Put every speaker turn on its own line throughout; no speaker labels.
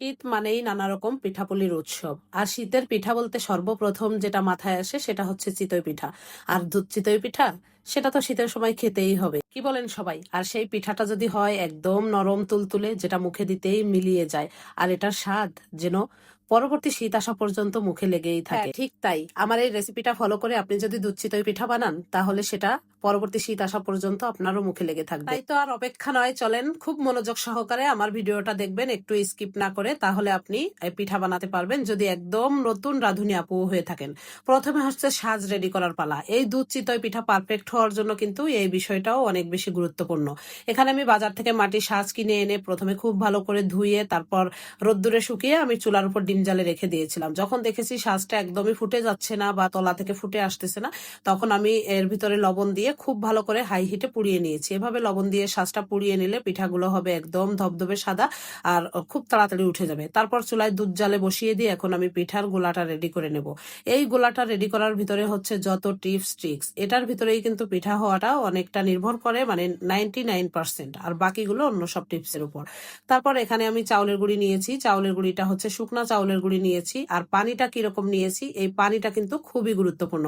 শীত মানেই নানা রকম পিঠাপুলির উৎসব। আর শীতের পিঠা বলতে সর্বপ্রথম যেটা মাথায় আসে সেটা হচ্ছে চিতই পিঠা। আর দুধ চিতই পিঠা সেটা তো শীতের সময় খেতেই হবে। কি বলেন সবাই? আর সেই পিঠাটা যদি হয় একদম নরম তুলতুলে যেটা মুখে দিতেই মিলিয়ে যায়। আর এটার স্বাদ যেন পরবর্তী শীত আসা পর্যন্ত মুখে লেগেই থাকে। হ্যাঁ, ঠিক তাই। আমার এই রেসিপিটা ফলো করে আপনি যদি দুধ চিতই পিঠা বানান তাহলে সেটা পরবর্তী শীত আসা পর্যন্ত আপনারও মুখে লেগে থাকবে। তাই তো আর অপেক্ষা নয়, চলেন খুব মনোযোগ সহকারে আমার ভিডিওটা দেখবেন, একটু স্কিপ না করে, তাহলে আপনি পিঠা বানাতে পারবেন, যদি একদম নতুন রাঁধুনি আপু হয়ে থাকেন। প্রথমে হচ্ছে সাজ রেডি করার পালা। এই দুধ চিতই পিঠা পারফেক্ট হওয়ার জন্য কিন্তু এই বিষয়টাও অনেক বেশি গুরুত্বপূর্ণ। এখানে আমি বাজার থেকে মাটির সাজ কিনে এনে প্রথমে খুব ভালো করে ধুয়ে, তারপর রোদ্দুরে শুকিয়ে আমি চুলার উপর ডিম জালে রেখে দিয়েছিলাম। যখন দেখেছি সাজটা একদমই ফুটে যাচ্ছে না বা তলা থেকে ফুটে আসতেছে না, তখন আমি এর ভিতরে লবণ দিয়ে খুব ভালো করে হাই হিটে পুড়িয়ে নিয়েছি। এভাবে লবণ দিয়ে সাজটা পুড়িয়ে নিলে পিঠাগুলো হবে একদম ধবধবে সাদা আর খুব তাড়াতাড়ি উঠে যাবে। তারপর চুলায় দুধ জালে বসিয়ে দিয়ে এখন আমি পিঠার গোলাটা রেডি করে নেব। এই গোলাটা রেডি করার ভিতরে হচ্ছে যত টিপস ট্রিক্স এটার ভিতরেই কিন্তু পিঠা হওয়াটা অনেকটা নির্ভর করে মানে নাইনটি নাইন পার্সেন্ট আর বাকিগুলো অন্য সব টিপসের উপর। তারপর এখানে আমি চাউলের গুঁড়ি নিয়েছি। চাউলের গুঁড়িটা হচ্ছে শুকনা চাউলের গুঁড়ি নিয়েছি আর পানিটা কীরকম নিয়েছি, এই পানিটা কিন্তু খুবই গুরুত্বপূর্ণ।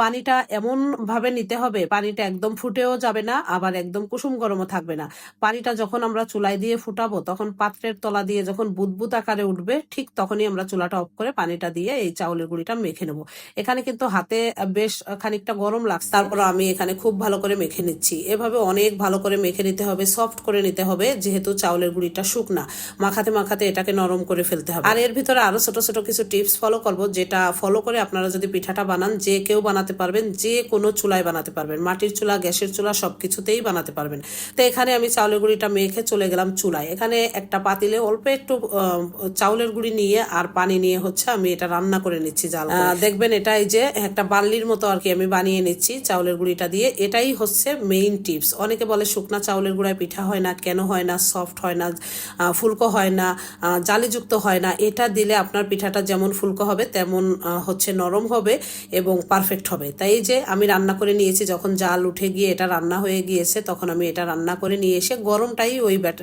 পানিটা এমন ভাবে নিতে হবে পানিটা একদম ফুটেও যাবে না, আবার একদম কুসুম গরমও থাকবে না। পানিটা যখন আমরা চুলায় দিয়ে ফুটাবো, তখন পাত্রের তলা দিয়ে যখন বুদবুদ আকারে উঠবে, ঠিক তখনই আমরা চুলাটা অফ করে পানিটা দিয়ে এই চাউলের গুঁড়িটা মেখে নেব। এখানে কিন্তু হাতে বেশ খানিকটা গরম লাগছে। তারপর আমি এখানে খুব ভালো করে মেখে নিচ্ছি। এভাবে অনেক ভালো করে মেখে নিতে হবে, সফট করে নিতে হবে, যেহেতু চাউলের গুঁড়িটা শুকনা। মাখাতে মাখাতে এটাকে নরম করে ফেলতে হবে। আর এর ভিতরে আরও ছোট ছোট কিছু টিপস ফলো করব, যেটা ফলো করে আপনারা যদি পিঠাটা বানান, যে কেউ বানাতে পারবেন, যে কোনো চুলায় বানাতে পারবেন। মাটির চুলা, গ্যাসের চুলা সব কিছুতেই বানাতে পারবেন। তো এখানে আমি চাউলের গুঁড়িটা মেখে চলে গেলাম চুলায়। এখানে একটা পাতিলে অল্প একটু চাউলের গুঁড়ি নিয়ে আর পানি নিয়ে হচ্ছে আমি এটা রান্না করে নিচ্ছি জাল দেখবেন এটাই যে একটা বাল্লির মতো আর কি আমি বানিয়ে নিচ্ছি চাউলের গুঁড়িটা দিয়ে। এটাই হচ্ছে মেইন টিপস অনেকে বলে শুকনা চাউলের গুঁড়ায় পিঠা হয় না, কেন হয় না সফট হয় না ফুলকো হয় না জালিযুক্ত হয় না। এটা দিলে আপনার পিঠাটা যেমন ফুলকো হবে, তেমন হচ্ছে নরম হবে এবং পারফেক্ট হবে। তাই যে আমি রান্না করে নিয়েছি, যখন জাল উঠে গিয়ে এটা রান্না হয়ে গিয়েছে, তখন আমি এটা রান্না করে নিয়ে এসে গরমটাই ওই ব্যাট,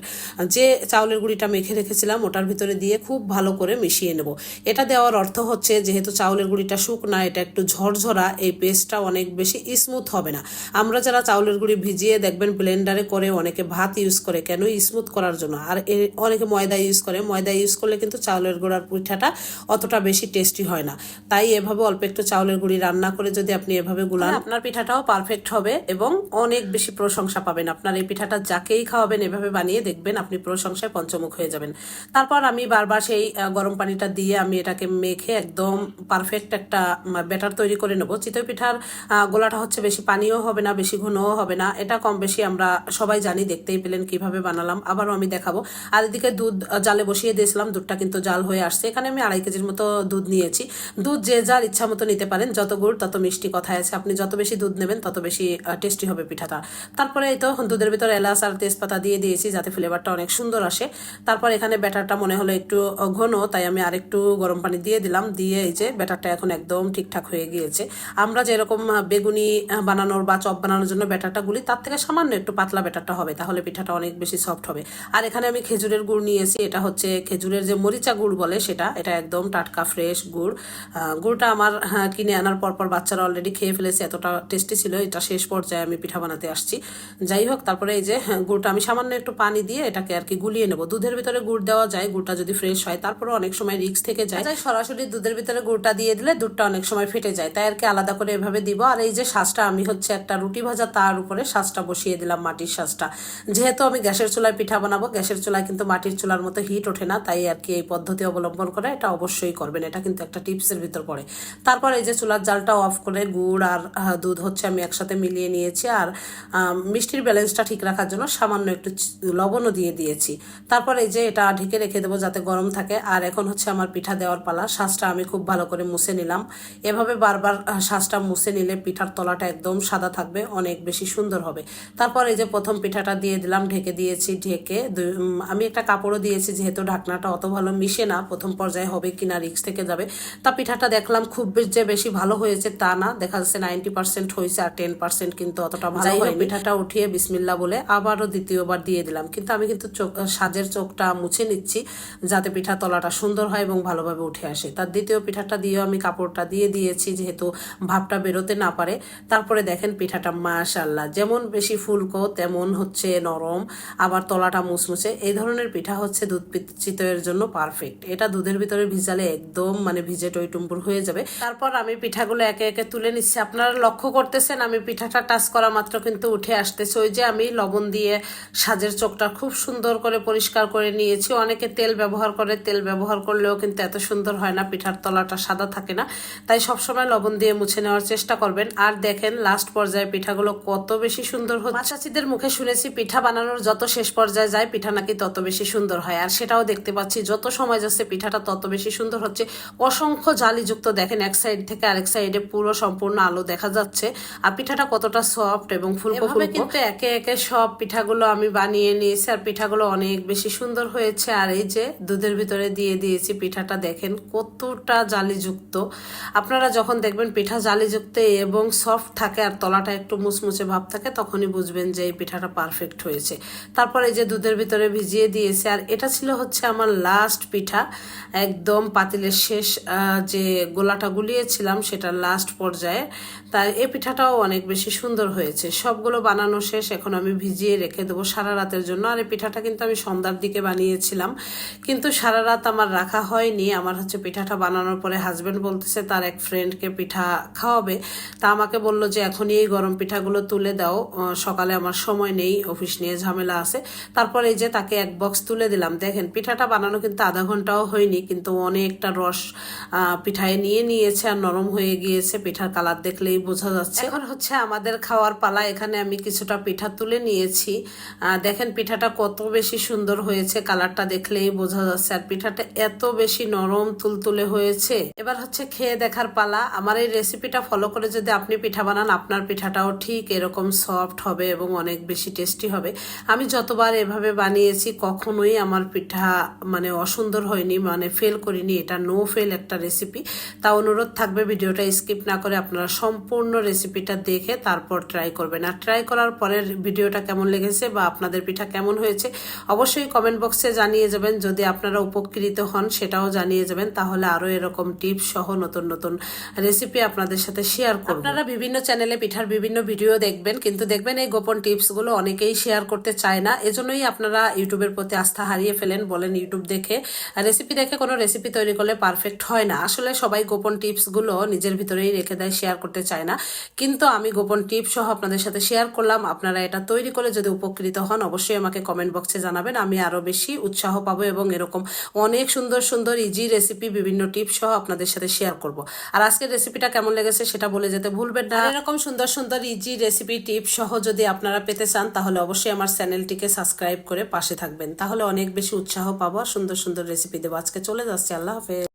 যে চাউলের গুঁড়িটা মেখে রেখেছিলাম ওটার ভিতরে দিয়ে খুব ভালো করে মিশিয়ে নেব। এটা দেওয়ার অর্থ হচ্ছে যেহেতু চাউলের গুঁড়িটা শুকনা, এটা একটু ঝরঝরা, এই পেস্টটা অনেক বেশি স্মুথ হবে না। আমরা যারা চাউলের গুঁড়ি ভিজিয়ে দেখবেন ব্লেন্ডারে করে অনেকে ভাত ইউজ করে, কেন স্মুথ করার জন্য? আর অনেকে ময়দা ইউজ করে, ময়দা ইউজ করলে কিন্তু চাউলের গুঁড়ার পিঠাটা অতটা বেশি টেস্টি হয় না। তাই এভাবে অল্প একটু চাউলের গুঁড়ি রান্না করে যদি আপনি এভাবে গুলান আপনার পিঠাটাও পারফেক্ট হবে এবং অনেক বেশি প্রশংসা পাবেন। আপনার এই পিঠাটা যাকেই খাওয়াবেন, এভাবে বানিয়ে দেখবেন আপনি প্রশংসায় পঞ্চমুখ হয়ে যাবেন। তারপর আমি বারবার সেই গরম পানিটা দিয়ে আমি এটাকে মেখে একদম পারফেক্ট একটা ব্যাটার তৈরি করে নেব। চিতই পিঠার গোলাটা হচ্ছে বেশি পানিও হবে না, বেশি ঘনও হবে না। এটা কম বেশি আমরা সবাই জানি, দেখতেই পেলেন কীভাবে বানালাম। আবারও আমি দেখাবো। আর এদিকে দুধ জালে বসিয়ে দিয়েছিলাম, দুধটা কিন্তু জাল হয়ে আসছে। এখানে আমি আড়াই কেজির মতো দুধ নিয়েছি। দুধ যে যার ইচ্ছা মতো নিতে পারেন, যত গুড় তত মিষ্টি কথায় আছে। আপনি যত বেশি দুধ নেবেন, তত বেশি টেস্টি হবে পিঠাটা। তারপরে তো দুধের ভিতরে এলাচ আর তেজপাতা দিয়ে দিয়েছি যাতে ফ্লেভারটা অনেক সুন্দর আসে। তারপর এখানে ব্যাটারটা মনে হলো একটু ঘন তাই আমি আরেকটু গরম পানি দিয়ে দিলাম। দিয়ে এই যে ব্যাটারটা এখন একদম ঠিকঠাক হয়ে গিয়েছে। আমরা যেরকম বেগুনি বানানোর বা চপ বানানোর জন্য ব্যাটারটা গুলি তার থেকে সামান্য একটু পাতলা ব্যাটারটা হবে তাহলে পিঠাটা অনেক বেশি সফট হবে। আর এখানে আমি খেজুরের গুড় নিয়েছি এটা হচ্ছে খেজুরের যে মরিচা গুড় বলে সেটা এটা একদম টাটকা ফ্রেশ গুড়। গুড়টা আমার হ্যাঁ, কিনে আনার পর পর বাচ্চারা অলরেডি খেয়ে ফেলেছে এতটা টেস্টি ছিল এটা শেষ পর্যায়ে আমি পিঠা বানাতে আসছি। যাই হোক তারপরে এই যে হ্যাঁ, গুড়টা আমি সামান্য একটু পানি দিয়ে এটাকে আর কি গুলিয়ে নেব। দুধের ভিতরে গুড় দেওয়া যায় গুড়টা যদি ফ্রেশ হয় তারপরে অনেক সময় রিক্স থেকে যায়। তাই সরাসরি দুধের ভিতরে গুড়টা দিয়ে দিলে দুধটা অনেক সময় ফেটে যায়। তাই আর কি আলাদা করে এভাবে দিব। আর এই যে শ্বাসটা আমি হচ্ছে একটা রুটি ভাজা তার উপরে শ্বাসটা বসিয়ে দিলাম মাটির শ্বাসটা যেহেতু আমি গ্যাসের চুলায় পিঠা বানাবো গ্যাসের চুলায় কিন্তু মাটির চুলার মতো হিট ওঠে না তাই আর কি এই পদ্ধতি অবলম্বন করে এটা অবশ্যই করবেন। এটা কিন্তু একটা টিপসের ভিতর পড়ে। তারপর এই যে চুলার জালটা অফ করে গুড় আর দুধ হচ্ছে আমি একসাথে মিলিয়ে নিয়েছি আর মিষ্টির ব্যালেন্সটা ঠিক রাখার জন্য সামান্য একটু লবণও দিয়ে দিয়েছি। তারপর এই যে এটা ঢেকে রেখে দেবো যাতে গরম থাকে। আর এখন হচ্ছে আমার পিঠা দেওয়ার পালা। শ্বাসটা আমি খুব ভালো করে মুছে নিলাম। এভাবে বারবার শ্বাসটা মুছে নিলে পিঠার তলাটা একদম সাদা থাকবে, অনেক বেশি সুন্দর হবে। তারপর এই যে প্রথম পিঠাটা দিয়ে দিলাম, ঢেকে দিয়েছি, ঢেকে আমি একটা কাপড়ও দিয়েছি, যেহেতু ঢাকনাটা অত ভালো মিশে না, প্রথম পর্যায়ে হবে কিনা রিক্স থেকে যাবে। তা পিঠাটা দেখলাম খুব যে বেশি ভালো হয়েছে তা না, দেখা যাচ্ছে নাইনটি পার্সেন্ট হয়েছে আর টেন পার্সেন্ট কিন্তু অতটা ভালো হয় পিঠাটা উঠিয়ে বিসমিল্লা বলে আবারও দ্বিতীয়বার দিয়ে দিলাম। কিন্তু আমি কিন্তু চোখ সাজের চোখটা মুছে নিচ্ছি যাতে পিঠা তলাটা সুন্দর হয় এবং ভালোভাবে উঠে আসে। তার দ্বিতীয় পিঠাটা দিয়েও আমি কাপড়টা দিয়ে দিয়েছি যেহেতু ভাবটা বেরোতে না পারে। তারপরে দেখেন পিঠাটা মাশাল্লাহ যেমন বেশি ফুলকো তেমন হচ্ছে নরম আবার তলাটা মুছমুছে। এই ধরনের পিঠা হচ্ছে দুধ চিতইয়ের জন্য পারফেক্ট এটা দুধের ভিতরে ভিজালে একদম মানে ভিজে টইটুম্বুর হয়ে যাবে। তারপর আমি পিঠাগুলো একে একে তুলে নিচ্ছি। আপনারা লক্ষ্য করতেছেন আমি পিঠাটা টাচ করা মাত্র কিন্তু উঠে আসতেছে। ওই যে আমি লবণ দিয়ে সাজের চোখটা খুব সুন্দর করে পরিষ্কার করে নিয়েছি। অনেকে তেল ব্যবহার করে, তেল ব্যবহার করলেও কিন্তু এত সুন্দর হয় না, পিঠার তলাটা সাদা থাকে না। তাই সবসময় লবণ দিয়ে মুছে নেওয়ার চেষ্টা করবেন। আর দেখেন লাস্ট পর্যায়ে পিঠাগুলো কত বেশি সুন্দর হচ্ছে। মা চাচিদের মুখে শুনেছি, পিঠা বানানোর যত শেষ পর্যায়ে যায়, পিঠা নাকি তত বেশি সুন্দর হয়। আর সেটাও দেখতে পাচ্ছি, যত সময় যাচ্ছে, পিঠাটা তত বেশি সুন্দর হচ্ছে। অসংখ্য জালিযুক্ত দেখেন, এক সাইড থেকে আরেক সাইডে পুরো সম্পূর্ণ আলো দেখা যাচ্ছে। আর পিঠাটা কতটা সফট এবং ফুলকো ফুলকো। কিন্তু একে একে সব পিঠাগুলো আমি বানিয়ে নিয়েছি আর পিঠাগুলো অনেক বেশি সুন্দর হয়েছে। আর এই যে দুধের ভিতরে দিয়ে দিয়েছি পিঠাটা দেখেন কতটা জালিযুক্ত। আপনারা যখন দেখবেন পিঠা জালিযুক্ত এবং সফট থাকে আর তলাটা একটু মুচমুচে ভাব থাকে তখনই বুঝবেন যে এই পিঠাটা পারফেক্ট হয়েছে। তারপরে এই যে দুধের ভিতরে ভিজিয়ে দিয়েছে আর এটা ছিল হচ্ছে আমার লাস্ট পিঠা। একদম পাতিলের শেষ যে গোলাটা গুলিয়েছিলাম সেটা লাস্ট পর্যায়ে। তাই এই পিঠাটাও অনেক বেশি সুন্দর হয়েছে। সবগুলো বানানো শেষ, এখন আমি ভিজিয়ে রেখে দেবো সারা রাতের জন্য। আর এই পিঠাটা কিন্তু আমি সন্ধ্যার দিকে বানিয়েছিলাম। কিন্তু সারা রাত আমার রাখা হয়নি। আমার হচ্ছে পিঠাটা বানানোর পরে হাজব্যান্ড বলতেছে, তার এক ফ্রেন্ডকে পিঠা খাওয়াবে। তা আমাকে বলল যে, এখনই এই গরম পিঠাগুলো তুলে দাও। সকালে আমার সময় নেই অফিস নিয়ে ঝামেলা আছে। তারপরে এই যে তাকে এক বক্স তুলে দিলাম। দেখেন, পিঠাটা বানানো কিন্তু আধা ঘন্টাও হয়নি, কিন্তু অনেকটা রস পিঠায় নিয়ে নিয়েছে আর নরম হয়ে গিয়েছে। পিঠার কালার দেখলেই বোঝা যাচ্ছে। এখন হচ্ছে আমাদের খাওয়ার পালা, এখানে আমি কিছুটা পিঠা তুলে নিয়েছি। দেখেন পিঠাটা কত বেশি সুন্দর হয়েছে, কালারটা দেখলেই বোঝা যাচ্ছে। আর পিঠাটা এত বেশি নরম তুলতুলে হয়েছে। এবার হচ্ছে খেয়ে দেখার পালা, আমার এই রেসিপিটা ফলো করে যদি আপনি পিঠা বানান, আপনার পিঠাটাও ঠিক এরকম সফট হবে এবং অনেক বেশি টেস্টি হবে। আমি যতবার এভাবে বানিয়েছি, কখনোই আমার পিঠা মানে অসুন্দর হয়নি মানে ফেল করিনি। এটা নো ফেল একটা রেসিপি তা অনুরোধ থাকবে, ভিডিওটা স্কিপ না করে আপনারা সম্পূর্ণ রেসিপিটা দেখে তারপর ট্রাই করবেন। আর ট্রাই করার পরের ভিডিওটা কেমন লেগেছে বা আপনাদের পিঠা কেমন হয়েছে, অবশ্যই কমেন্ট বক্সে জানিয়ে যাবেন। যদি আপনারা উপকৃত হন, সেটাও জানিয়ে যাবেন। তাহলে আরও এরকম টিপস সহ নতুন নতুন রেসিপি আপনাদের সাথে শেয়ার করব। আপনারা বিভিন্ন চ্যানেলে পিঠার বিভিন্ন ভিডিও দেখবেন, কিন্তু দেখবেন এই গোপন টিপসগুলো অনেকেই শেয়ার করতে চায় না। এজন্যই আপনারা ইউটিউবের প্রতি আস্থা হারিয়ে ফেলেন। বলেন ইউটিউব দেখে রেসিপি দেখে কোনো রেসিপি তৈরি করলে পারফেক্ট হয় না। আসলে সবাই গোপন টিপসগুলো নিজের ভিতরেই রেখে দেয় শেয়ার করতে চায় না। কিন্তু আমি গোপন টিপ সহ আপনাদের সাথে শেয়ার করলাম। আপনারা এটা তৈরি করে যদি উপকৃত হন, অবশ্যই আমাকে কমেন্ট বক্সে জানাবেন। আমি আরও বেশি উৎসাহ পাবো এবং এরকম অনেক সুন্দর সুন্দর ইজি রেসিপি বিভিন্ন টিপ সহ আপনাদের সাথে শেয়ার করব। আর আজকের রেসিপিটা কেমন লেগেছে সেটা বলে যেতে ভুলবেন না। এরকম সুন্দর সুন্দর ইজি রেসিপি টিপ সহ যদি আপনারা পেতে চান, তাহলে অবশ্যই আমার চ্যানেলটিকে সাবস্ক্রাইব করে পাশে থাকবেন। তাহলে অনেক বেশি উৎসাহ পাবো সুন্দর সুন্দর রেসিপি দেবো। আজকে চলে যাচ্ছে। আল্লাহ হাফেজ।